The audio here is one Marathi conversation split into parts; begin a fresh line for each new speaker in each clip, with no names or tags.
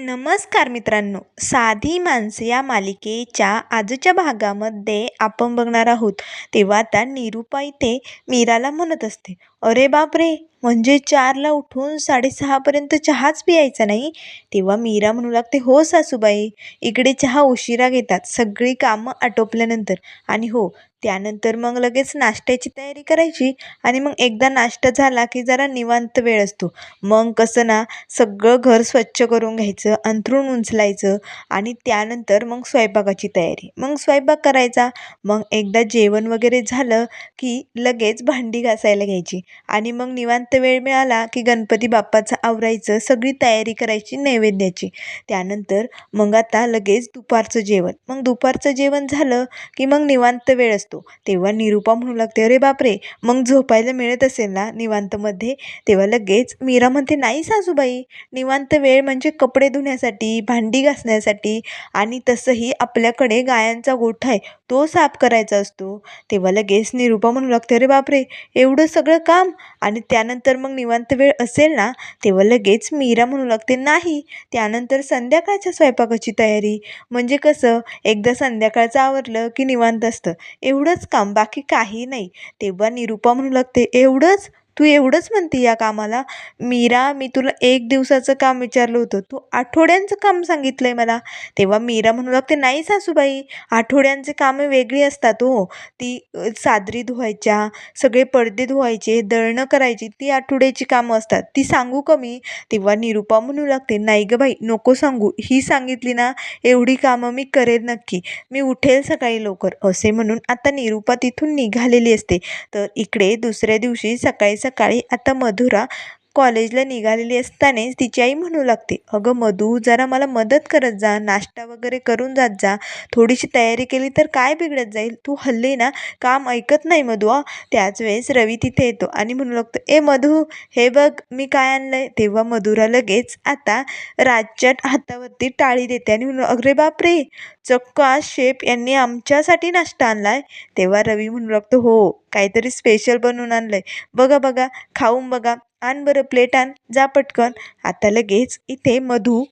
नमस्कार मित्रांनो. साधी माणसे या मालिकेच्या आजच्या भागामध्ये आपण बघणार आहोत. तेव्हा आता निरुपा इथे मीराला म्हणत असते अरे बापरे! म्हणजे चारला उठून साडेसहापर्यंत चहाच पियायचा नाही? तेव्हा मीरा म्हणू लागते हो सासूबाई इकडे चहा उशिरा घेतात. सगळी कामं आटोपल्यानंतर. आणि हो त्यानंतर मग लगेच नाश्त्याची तयारी करायची आणि मग एकदा नाश्ता झाला की जरा निवांत वेळ असतो. मग कसं ना सगळं घर स्वच्छ करून घ्यायचं अंथरूण उंचलायचं आणि त्यानंतर मग स्वयंपाकाची तयारी. मग स्वयंपाक करायचा. मग एकदा जेवण वगैरे झालं की लगेच भांडी घासायला घ्यायची आणि मग निवांत वेळ मिळाला की गणपती बाप्पाचं आवरायचं सगळी तयारी करायची नैवेद्याची. त्यानंतर मग आता लगेच दुपारचं जेवण. मग दुपारचं जेवण झालं की मग निवांत वेळ असतो. तेव्हा निरूपा म्हणू लागते अरे बापरे! मग झोपायला मिळत असेल ना निवांतमध्ये? तेव्हा लगेच मीरा म्हणते नाही सासूबाई. निवांत वेळ म्हणजे कपडे धुण्यासाठी भांडी घासण्यासाठी आणि तसंही आपल्याकडे गायांचा गोठा आहे तो साफ करायचा असतो. तेव्हा लगेच निरूपा म्हणू लागते अरे बापरे! एवढं सगळं काम आणि त्यानंतर मग निवांत वेळ असेल ना? तेव्हा लगेच मीरा म्हणू लागते नाही. त्यानंतर संध्याकाळच्या स्वयंपाकाची तयारी. म्हणजे कसं? एकदा संध्याकाळचं आवरलं की निवांत असतं. एवढंच काम बाकी काही नाही. तेव्हा निरूपा म्हणू लागते एवढंच? तू एवढंच म्हणते या कामाला? मीरा मी तुला एक दिवसाचं काम विचारलं होतं. तू आठवड्यांचं काम सांगितलं आहे मला. तेव्हा मीरा म्हणू लागते नाही सासूबाई आठवड्यांचे कामं वेगळी असतात हो. ती सादरी धुवायच्या सगळे पडदे धुवायचे दळणं करायची ती आठवड्याची कामं असतात. ती सांगू का मी? तेव्हा निरूपा म्हणू लागते नाही गं बाई नको सांगू. ही सांगितली ना एवढी कामं मी करेन नक्की. मी उठेल सकाळी लवकर. असे म्हणून आता निरूपा तिथून निघालेली असते. तर इकडे दुसऱ्या दिवशी सकाळी सकाळी सकाळी आता मधुरा कॉलेजला निघालेली असतानाच तिची आई म्हणू लागते अगं मधू जरा मला मदत करत जा नाश्ता वगैरे करून जात जा थोडीशी तयारी केली तर काय बिघडत जाईल? तू हल्ली ना काम ऐकत नाही मधू आ त्याच वेळेस रवी तिथे येतो आणि म्हणू लागतो ए मधू हे बघ मी काय आणलंय? तेव्हा मधुरा लगेच आता राजच्या हातावरती टाळी देते आणि म्हणू अरे बापरे चक्क आज शेफ यांनी आमच्यासाठी नाश्ता आणलाय. तेव्हा रवी म्हणू लागतो हो काहीतरी स्पेशल बनवून आणलंय. बघा बघा खाऊन बघा. आण बरं प्लेट आण जा पटकन. आता लगेच इथे मधू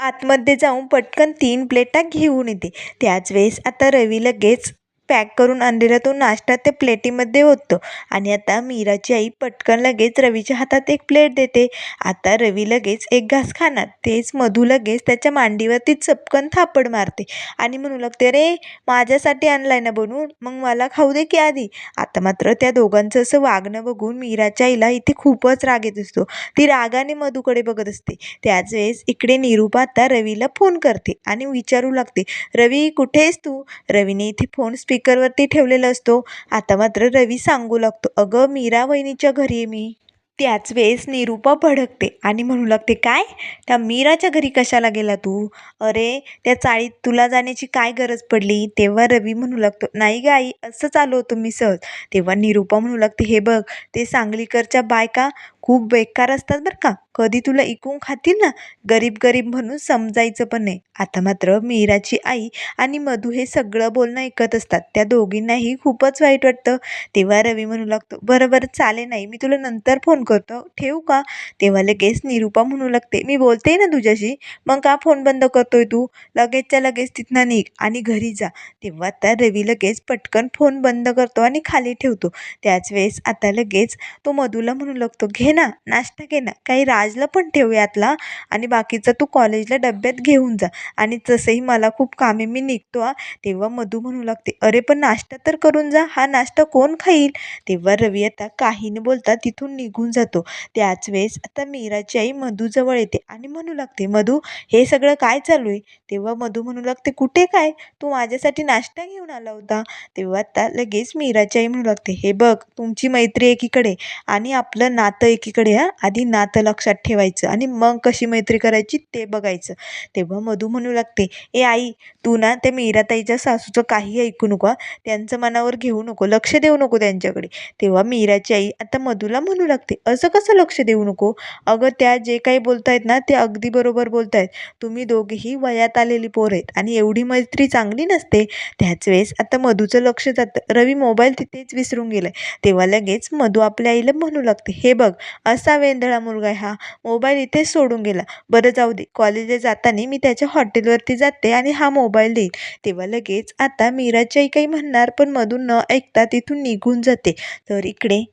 आतमध्ये जाऊन पटकन तीन प्लेटा घेऊन येते. त्याच वेळेस आता रवी लगेच पॅक करून आणलेला तो नाश्ता त्या प्लेटीमध्ये होतो. आणि आता मीराची आई पटकन लगेच रवीच्या हातात एक प्लेट देते. आता रवी लगेच एक घास खाणार. तेच मधू लगेच त्याच्या मांडीवरती चपकन थापड मारते. आणि म्हणू लागते अरे माझ्यासाठी आणलाय ना बनवून? मग मला खाऊ दे की आधी. आता मात्र त्या दोघांचं असं वागणं बघून मीराच्या आईला इथे खूपच राग येत असतो. ती रागाने मधूकडे बघत असते. त्याच वेळेस इकडे निरूपा आता रवीला फोन करते आणि विचारू लागते रवी कुठे आहेस तू? रवीने इथे फोन स्पीक स्पीकरवरती ठेवलेला असतो. आता मात्र रवी सांगू लागतो अगं मीरा वहिनीच्या घरी आहे मी. त्याच वेळेस निरूपा भडकते आणि म्हणू लागते काय? त्या मीराच्या घरी कशाला गेला तू? अरे त्या चाळीत तुला जाण्याची काय गरज पडली? तेव्हा रवी म्हणू लागतो नाही ग आई असंच आलो होतो मी सहज. तेव्हा निरूपा म्हणू लागते हे बघ ते सांगलीकरच्या बायका खूप बेकार असतात बरं का. कधी तुला इकून खातील ना? गरीब गरीब म्हणून समजायचं पण नाही. आता मात्र मीराची आई आणि मधू हे सगळं बोलणं ऐकत असतात. त्या दोघींनाही खूपच वाईट वाटतं. तेव्हा रवी म्हणू लागतो बरं बरं चालेल नाही मी तुला नंतर फोन करतो. ठेवू का? तेव्हा लगेच निरूपा म्हणू लागते मी बोलते ना तुझ्याशी. मग का फोन बंद करतोय तू? लगेचच्या लगेच तिथनं निघ आणि घरी जा. तेव्हा आता रवी लगेच पटकन फोन बंद करतो आणि खाली ठेवतो. त्याच वेळेस आता लगेच तो मधूला म्हणू लागतो घे ना नाश्ता घे ना. काही राजला पण ठेव यातला. आणि बाकीचं तू कॉलेजला डब्यात घेऊन जा. आणि तसंही मला खूप कामे मी निघतो आ तेव्हा मधू म्हणू लागते अरे पण नाश्ता तर करून जा. हा नाश्ता कोण खाईल? तेव्हा रवी आता काही न बोलता तिथून निघून जातो. त्याच वेळेस आता मीराची आई मधूजवळ येते. आणि म्हणू लागते मधू हे सगळं काय चालू आहे? तेव्हा मधू म्हणू लागते कुठे काय? तू माझ्यासाठी नाश्ता घेऊन आला होता. तेव्हा आता लगेच मीराची आई म्हणू लागते हे बघ तुमची मैत्री एकीकडे. आणि आपलं नातं एकीकडे हा आधी नातं लक्षात ठेवायचं आणि मग कशी मैत्री करायची ते बघायचं. तेव्हा मधू म्हणू लागते ए आई तू ना त्या मीराताईच्या सासूचं काही ऐकू नको त्यांचं मनावर घेऊ नको लक्ष देऊ नको त्यांच्याकडे. तेव्हा मीराची आई आता मधूला म्हणू लागते असं कसं लक्ष देऊ नको? अगं त्या जे काही बोलतायत ना ते अगदी बरोबर बोलतायत. तुम्ही दोघेही वयात आलेली पोर आहेत आणि एवढी मैत्री चांगली नसते. त्याच वेळेस आता मधूचं लक्ष जातं. रवी मोबाईल तिथेच विसरून गेलाय. तेव्हा लगेच मधू आपल्या आईला म्हणू लागते हे बघ असा वेंधळा मुलगा हा. मोबाईल इथेच सोडून गेला. बरं जाऊ दे. कॉलेजला जाताना मी त्याच्या हॉटेलवरती जाते आणि हा मोबाईल देईन. तेव्हा लगेच आता मीराच्याही काही म्हणणार पण मधून न ऐकता तिथून निघून जाते. तर इकडे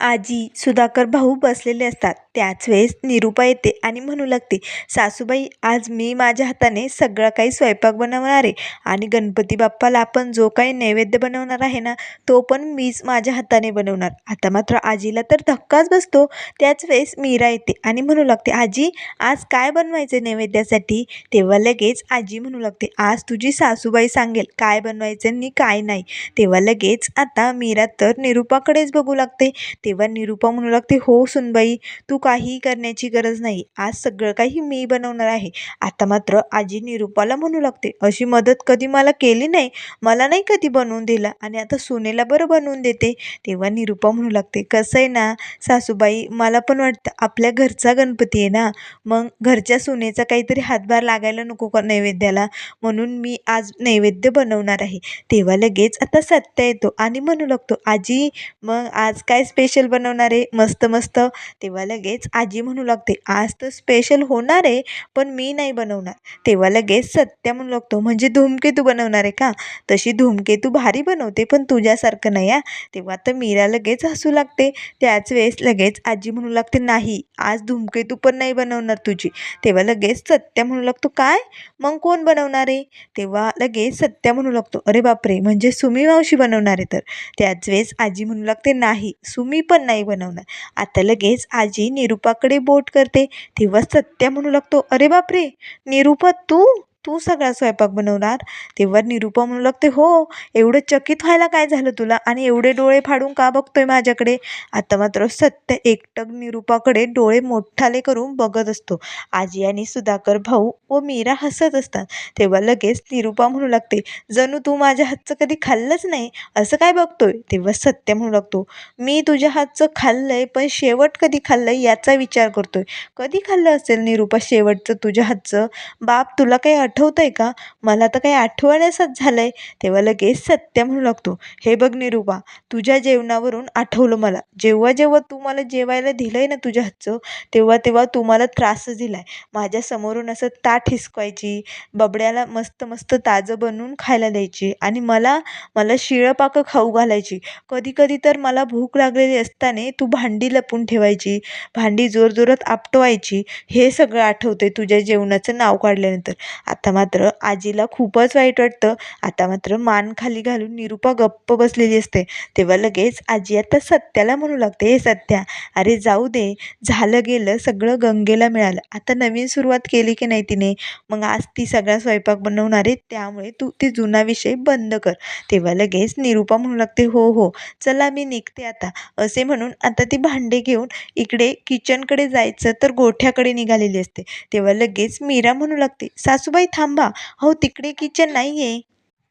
आजी सुधाकर भाऊ बसलेले असतात. त्याच वेळेस निरूपा येते आणि म्हणू लागते सासूबाई आज मी माझ्या हाताने सगळा काही स्वयंपाक बनवणार आहे आणि गणपती बाप्पाला आपण जो काही नैवेद्य बनवणार आहे ना तो पण मीच माझ्या हाताने बनवणार. आता मात्र आजीला तर धक्काच बसतो. त्याच वेळेस मीरा येते आणि म्हणू लागते आजी आज काय बनवायचं नैवेद्यासाठी? तेव्हा लगेच आजी म्हणू लागते आज तुझी सासूबाई सांगेल काय बनवायचं आणि काय नाही. तेव्हा लगेच आता मीरा तर निरूपाकडेच बघू लागते. तेव्हा निरूपा म्हणू लागते हो सुनबाई तू काहीही करण्याची गरज नाही. आज सगळं काही मी बनवणार आहे. आता मात्र आजी निरूपाला म्हणू लागते अशी मदत कधी मला केली नाही? मला नाही कधी बनवून दिला आणि आता सुनेला बरं बनवून देते. तेव्हा निरूपा म्हणू लागते कसं आहे ना सासूबाई मला पण वाटतं आपल्या घरचा गणपती आहे ना. मग घरच्या सुनेचा काहीतरी हातभार लागायला नको का नैवेद्याला? म्हणून मी आज नैवेद्य बनवणार आहे. तेव्हा लगेच आता सत्य येतो आणि म्हणू लागतो आजी मग आज काय स्पेशल बनवणार आहे? मस्त मस्त. तेव्हा लगेच लगेच आजी म्हणू लागते आज तर स्पेशल होणार आहे पण मी नाही बनवणार. तेव्हा लगेच सत्या म्हणू लागतो म्हणजे धूमकेतू बनवणार आहे का? तशी धूमकेतू भारी बनवते पण तुझ्यासारखं नाही हा. तेव्हा तर मीरा लगेच हसू लागते. त्याच वेळेस लगेच आजी म्हणू लागते नाही आज धूमकेतू पण नाही बनवणार तुझी. तेव्हा लगेच सत्या म्हणू लागतो काय? मग कोण बनवणार आहे? तेव्हा लगेच सत्या म्हणू लागतो अरे बापरे म्हणजे सुमी मावशी बनवणार आहे तर. त्याच वेळेस आजी म्हणू लागते नाही सुमी पण नाही बनवणार. आता लगेच आजी निरूपाकडे बोट करते. तेव्हा सत्या म्हणू लागतो अरे बापरे! निरूपा तू तू सगळा स्वयंपाक बनवणार? तेव्हा निरूपा म्हणू लागते हो एवढं चकित व्हायला काय झालं तुला? आणि एवढे डोळे फाडून का बघतोय माझ्याकडे? आता मात्र सत्य एकटक निरूपाकडे डोळे मोठाले करून बघत असतो. आजी आणि सुधाकर भाऊ व मीरा हसत असतात. तेव्हा लगेच निरूपा म्हणू लागते जणू तू माझ्या हातचं कधी खाल्लंच नाही? असं काय बघतोय? तेव्हा सत्य म्हणू लागतो मी तुझ्या हातचं खाल्लंय पण शेवट कधी खाल्लंय याचा विचार करतोय. कधी खाल्लं असेल निरूपा शेवटचं तुझ्या हातचं? बाप तुला काही आठवतंय का? मला तर काही आठवण्यासच आहे तेव्हा लगेच सत्य म्हणू लागतो. हे बघ निरूपा तुझ्या जेवणावरून आठवलं मला. जेव्हा जेव्हा तू मला जेवायला दिलं आहे ना तुझ्या हातचं तेव्हा तेव्हा तू मला त्रासच दिला आहे माझ्यासमोरून असं ताट हिसकवायची बबड्याला मस्त मस्त ताजं बनवून खायला द्यायची आणि मला मला शिळं पाकं खाऊ घालायची. कधी कधी तर मला भूक लागलेली असताना तू भांडी लपून ठेवायची भांडी जोरजोरात आपटवायची. हे सगळं आठवते तुझ्या जेवणाचं नाव काढल्यानंतर. आता मात्र आजीला खूपच वाईट वाटतं. आता मात्र मान खाली घालून निरूपा गप्प बसलेली असते. तेव्हा लगेच आजी आता सत्याला म्हणू लागते हे सत्या अरे जाऊ दे. झालं गेलं सगळं गंगेला मिळालं. आता नवीन सुरुवात केली की नाही तिने? मग आज ती सगळा स्वयंपाक बनवणार आहे त्यामुळे तू ते जुना विषय बंद कर. तेव्हा लगेच निरूपा म्हणू लागते हो हो. चला मी निघते आता. असे म्हणून आता ती भांडे घेऊन इकडे किचनकडे जायचं तर गोठ्याकडे निघालेली असते. तेव्हा लगेच मीरा म्हणू लागते सासूबाई थांबा. अहो तिकडे किचन नाही आहे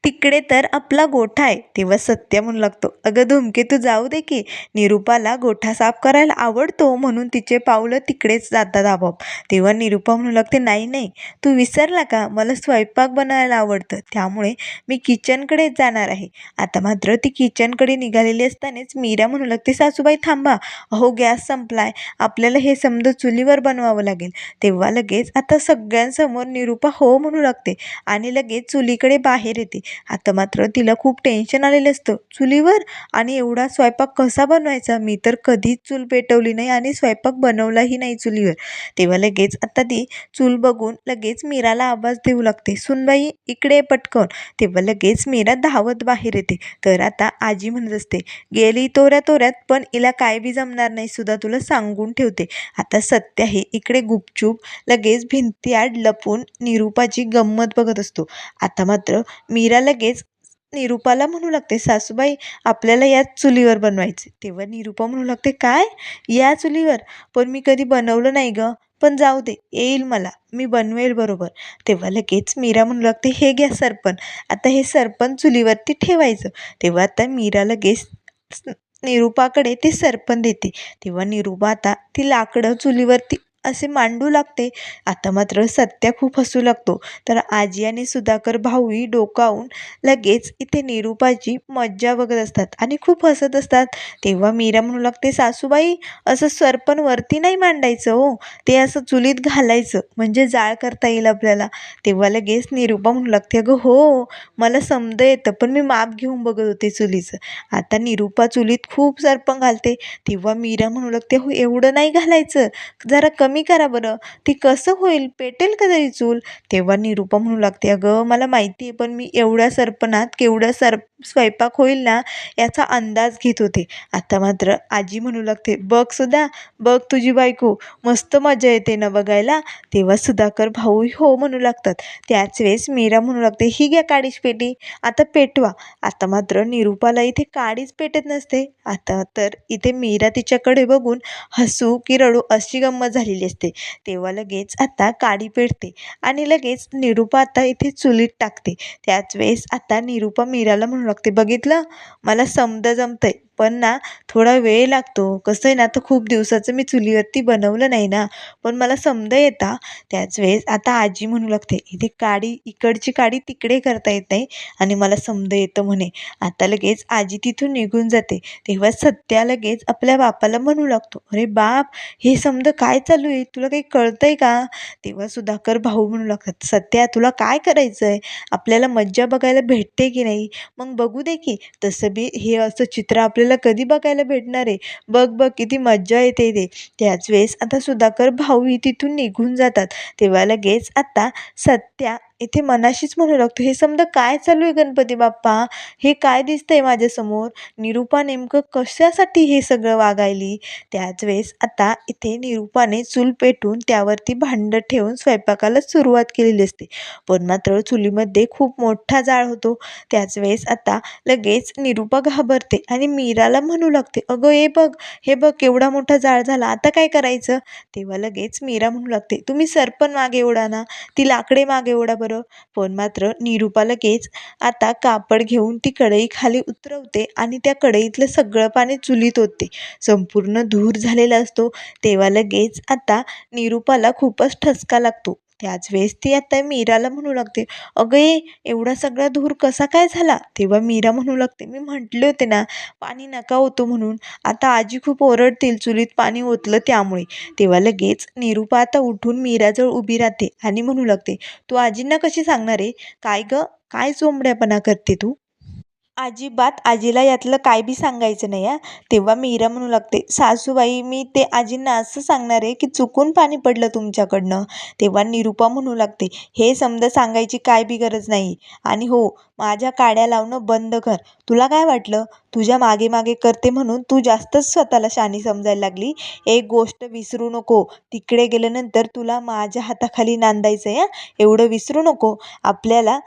तिकडे तर आपला गोठा आहे तेव्हा सत्य म्हणू लागतो. अगं धुमके तू जाऊ दे की. निरूपाला गोठा साफ करायला आवडतो म्हणून तिचे पावलं तिकडेच जातात आपोआप. तेव्हा निरूपा म्हणू लागते नाही नाही तू विसरला का? मला स्वयंपाक बनवायला आवडतं. त्यामुळे मी किचनकडेच जाणार आहे. आता मात्र ती किचनकडे निघालेली असतानाच मीरा म्हणू लागते सासूबाई थांबा. अहो गॅस संपलाय. आपल्याला हे समजा चुलीवर बनवावं लागेल. तेव्हा लगेच आता सगळ्यांसमोर निरूपा हो म्हणू लागते आणि लगेच चुलीकडे बाहेर येते. आता मात्र तिला खूप टेन्शन आलेलं असतं. चुलीवर? आणि एवढा स्वयंपाक कसा बनवायचा? मी तर कधीच चूल पेटवली नाही आणि स्वयंपाक बनवलाही नाही चुलीवर. तेव्हा लगेच आता ती चूल बघून लगेच मीराला आवाज देऊ लागते. सुनबाई इकडे पटकन. तेव्हा लगेच मीरा धावत बाहेर येते. तर आता आजी म्हणत असते गेली तोऱ्या तोऱ्यात पण हिला काय बी जमणार नाही सुद्धा तुला सांगून ठेवते. आता सत्य आहे इकडे गुपचूप लगेच भिंती आड लपून निरूपाची गंमत बघत असतो. आता मात्र मीरा लगेच निरूपाला म्हणू लागते सासूबाई आपल्याला याच चुलीवर बनवायचे तेव्हा निरूपा म्हणू लागते काय? या चुलीवर? पण मी कधी बनवलं नाही गं. पण जाऊ दे येईल मला. मी बनवेल बरोबर. तेव्हा लगेच मीरा म्हणू लागते हे घ्या सरपण. आता हे सरपण चुलीवरती ठेवायचं. तेव्हा आता मीरा लगेच निरूपाकडे ते सरपण देते. तेव्हा निरूपा आता ती लाकडं चुलीवरती असे मांडू लागते. आता मात्र सत्या खूप हसू लागतो. तर आजी आणि सुधाकर भाऊही डोकावून लगेच इथे निरूपाची मज्जा बघत असतात आणि खूप हसत असतात. तेव्हा मीरा म्हणू लागते सासूबाई असं सरपण वरती नाही मांडायचं हो. ते असं चुलीत घालायचं म्हणजे जाळ करता येईल आपल्याला. तेव्हा लगेच निरूपा म्हणू लागते अगं हो मला समज येतं पण मी माप घेऊन बघत होते चुलीचं. आता निरूपा चुलीत खूप सरपण घालते. तेव्हा मीरा म्हणू लागते हो एवढं नाही घालायचं. जरा कमी करा बरं. ती कसं होईल? पेटेल का तरी चूल? तेव्हा निरूपा म्हणू लागते अगं मला माहिती आहे पण मी एवढ्या सरपणात केवढा सर स्वयंपाक होईल ना याचा अंदाज घेत होते. आता मात्र आजी म्हणू लागते बघ सुद्धा बघ तुझी बायको. मस्त मजा येते ना बघायला. तेव्हा सुधाकर भाऊ हो म्हणू लागतात. त्याच वेळेस मीरा म्हणू लागते ही घ्या काडीच पेटी. आता पेटवा. आता मात्र निरूपाला इथे काडीच पेटत नसते. आता तर इथे मीरा तिच्याकडे बघून हसू की रडू अशी गंमत झालेली असते. तेव्हा लगेच आता काडी पेटते आणि लगेच निरूपा आता इथे चुलीत टाकते. त्याच वेळेस आता निरूपा मीराला म्हणू लागते बघितलं? मला समद जमतंय. पण ना थोडा वेळ लागतो. कसं आहे ना आता खूप दिवसाचं मी चुलीवरती बनवलं नाही ना पण मला समद येता. त्याच वेळेस आता आजी म्हणू लागते इथे काडी इकडची काडी तिकडे करता येत नाही आणि मला समद येतं म्हणे. आता लगेच आजी तिथून निघून जाते. तेव्हा सत्या लगेच आपल्या बापाला म्हणू लागतो अरे बाप हे समद काय चालू आहे? तुला काही कळतंय का? तेव्हा सुधाकर भाऊ म्हणू लागतात सत्या तुला काय करायचं आहे आपल्याला मज्जा बघायला भेटते की नाही? मग बघू दे की तसं बी हे असं चित्र आपल्याला कधी बघायला भेटणार आहे? बघ बघ किती मज्जा येते ते. त्याच वेळेस आता सुधाकर भाऊही तिथून निघून जातात. तेव्हा लगेच आता सत्या इथे मनाशीच म्हणू लागतो हे समजा काय चालू आहे गणपती बाप्पा? हे काय दिसतं आहे माझ्यासमोर? निरूपा नेमकं कशासाठी हे सगळं वागायली? त्याच वेळेस आता इथे निरूपाने चूल पेटून त्यावरती भांडं ठेवून स्वयंपाकाला सुरुवात केलेली असते. पण मात्र चुलीमध्ये खूप मोठा जाळ होतो. त्याच वेळेस आता लगेच निरूपा घाबरते आणि मीराला म्हणू लागते अगं हे बघ हे बघ केवढा मोठा जाळ झाला आता काय करायचं? तेव्हा लगेच मीरा म्हणू लागते तुम्ही सरपण मागे ओढा ना ती लाकडे मागे ओढा बरं. पण मात्र निरूपा लगेच आता कापड घेऊन ती कढई खाली उतरवते आणि त्या कढईतलं सगळं पाणी चुलीत होते संपूर्ण धूर झालेला असतो तेव्हा लगेच आता निरूपाला खूपच ठसका लागतो. त्याच वेळेस ती आता मीराला म्हणू लागते अगं ये एवढा सगळा धूर कसा काय झाला? तेव्हा मीरा म्हणू लागते मी म्हटले होते ना पाणी नका होतो म्हणून. आता आजी खूप ओरडतील चुलीत पाणी ओतलं त्यामुळे. तेव्हा लगेच निरूपा आता उठून मीराजवळ उभी राहते आणि म्हणू लागते तू आजींना कशी सांगणार आहे? काय गं? काय चोंबड्यापणा करते तू? अजिबात आजीला यातलं काय बी सांगायचं नाही हां. तेव्हा मीरा म्हणू लागते सासूबाई मी ते आजींना असं सांगणार आहे की चुकून पाणी पडलं तुमच्याकडनं. तेव्हा निरूपा म्हणू लागते हे समजा सांगायची काय बी गरज नाही. आणि हो माझ्या काड्या लावणं बंद कर तुला काय वाटलं? तुझ्या मागे मागे करते म्हणून तू जास्तच स्वतःला शानी समजायला लागली. एक गोष्ट विसरू नको तिकडे गेल्यानंतर तुला माझ्या हाताखाली नांदायचं आहे एवढं विसरू नको आपल्याला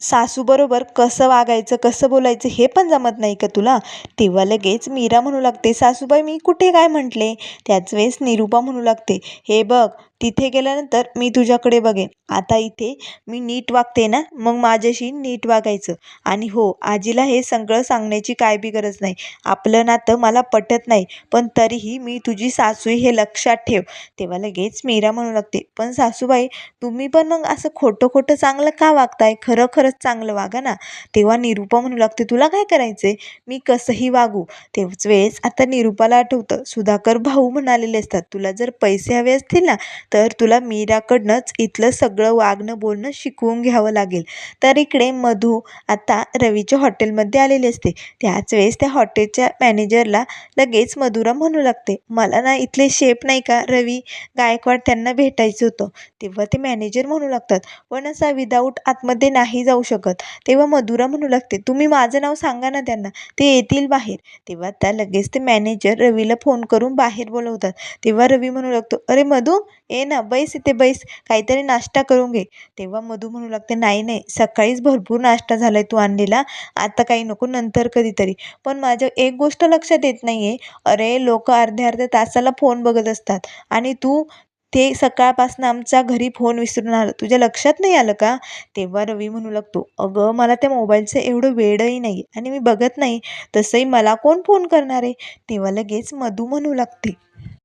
सासूबरोबर कसं वागायचं कसं बोलायचं हे पण जमत नाही का तुला? तेव्हा लगेच मीरा म्हणू लागते सासूबाई मी कुठे काय म्हटले? त्याच वेळेस निरूपा म्हणू लागते हे बघ तिथे गेल्यानंतर मी तुझ्याकडे बघेन. आता इथे मी नीट वागते ना? मग माझ्याशी नीट वागायचं. आणि हो आजीला हे सगळं सांगण्याची काय बी गरज नाही. आपलं नातं मला पटत नाही पण तरीही मी तुझी सासू हे लक्षात ठेव. तेव्हा लगेच मीरा म्हणू लागते पण सासूबाई तुम्ही पण मग असं खोटं खोटं चांगलं का वागताय? खरं खरंच चांगलं वागा ना. तेव्हा निरूपा म्हणू लागते तुला काय करायचं मी कसंही वागू. तेव्हाच वेळेस आता निरूपाला आठवतं सुधाकर भाऊ म्हणालेले असतात तुला जर पैसे हवे असतील ना तर तुला मीराकडनंच इथलं सगळं वागणं बोलणं शिकवून घ्यावं लागेल. तर इकडे मधू आता रवीच्या हॉटेलमध्ये आलेली असते. त्याच वेळेस त्या हॉटेलच्या मॅनेजरला लगेच मधुरा म्हणू लागते मला ना इथले शेप नाही का रवी? गायकवाड त्यांना भेटायचं होतं. तेव्हा ते मॅनेजर म्हणू लागतात पण असा विदाऊट आतमध्ये नाही जाऊ शकत. तेव्हा मधुरा म्हणू लागते तुम्ही माझं नाव सांगा ना त्यांना ते येतील बाहेर. तेव्हा त्या लगेच ते मॅनेजर रवीला फोन करून बाहेर बोलवतात. तेव्हा रवी म्हणू लागतो अरे मधू ये ना बैस इथे बैस काहीतरी नाश्ता करून घे. तेव्हा मधू म्हणू लागते नाही नाही सकाळीच भरपूर नाश्ता झाला आहे तू आणलेला आता काही नको नंतर कधीतरी. पण माझ्या एक गोष्ट लक्षात येत नाही आहे अरे लोक अर्ध्या अर्ध्या तासाला फोन बघत असतात. आणि तू ते सकाळपासून आमच्या घरी फोन विसरून आलं. तुझ्या लक्षात नाही आलं का? तेव्हा रवी म्हणू लागतो अगं मला त्या मोबाईलचं एवढं वेडही नाही आणि मी बघत नाही तसंही मला कोण फोन करणार आहे? तेव्हा लगेच मधू म्हणू लागते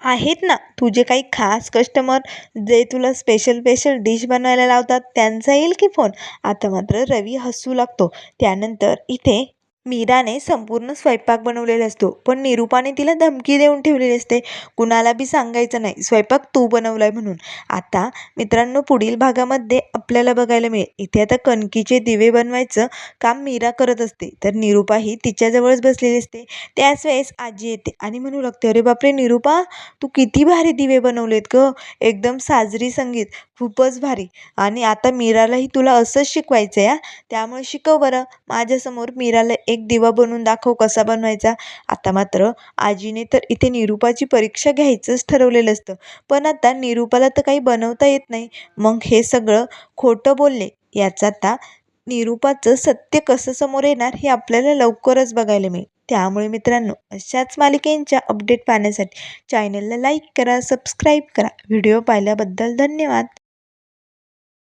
आहेत ना तुझे काही खास कस्टमर जे तुला स्पेशल स्पेशल डिश बनवायला लावतात त्यांचा येईल की फोन आता मात्र रवी हसू लागतो. त्यानंतर इथे मीराने संपूर्ण स्वयंपाक बनवलेला असतो. पण निरूपाने तिला धमकी देऊन ठेवलेली असते. कुणाला बी सांगायचं नाही. स्वयंपाक तू बनवलाय म्हणून. आता मित्रांनो पुढील भागामध्ये आपल्याला बघायला मिळेल. इथे आता कणकीचे दिवे बनवायचं काम मीरा करत असते. तर निरूपाही तिच्याजवळच बसलेली असते. त्याच वेळेस आजी येते आणि म्हणू लागते अरे बापरे निरूपा तू किती भारी दिवे बनवलेत ग. एकदम साजरी संगीत. खूपच भारी. आणि आता मीरालाही तुला असंच शिकवायचं आहे त्यामुळे शिकव बरं. माझ्यासमोर मीराला एक दिवा बनवून दाखव कसा बनवायचा. आता मात्र आजीने तर इथे निरूपाची परीक्षा घ्यायचंच ठरवलेलं असतं. पण आता निरूपाला तर काही बनवता येत नाही. मग हे सगळं खोटं बोलले. याचा आता निरूपाचं सत्य कसं समोर येणार हे आपल्याला लवकरच बघायला मिळेल. त्यामुळे मित्रांनो अशाच मालिकेंच्या अपडेट पाहण्यासाठी चॅनलला लाईक करा सबस्क्राईब करा. व्हिडिओ पाहिल्याबद्दल धन्यवाद.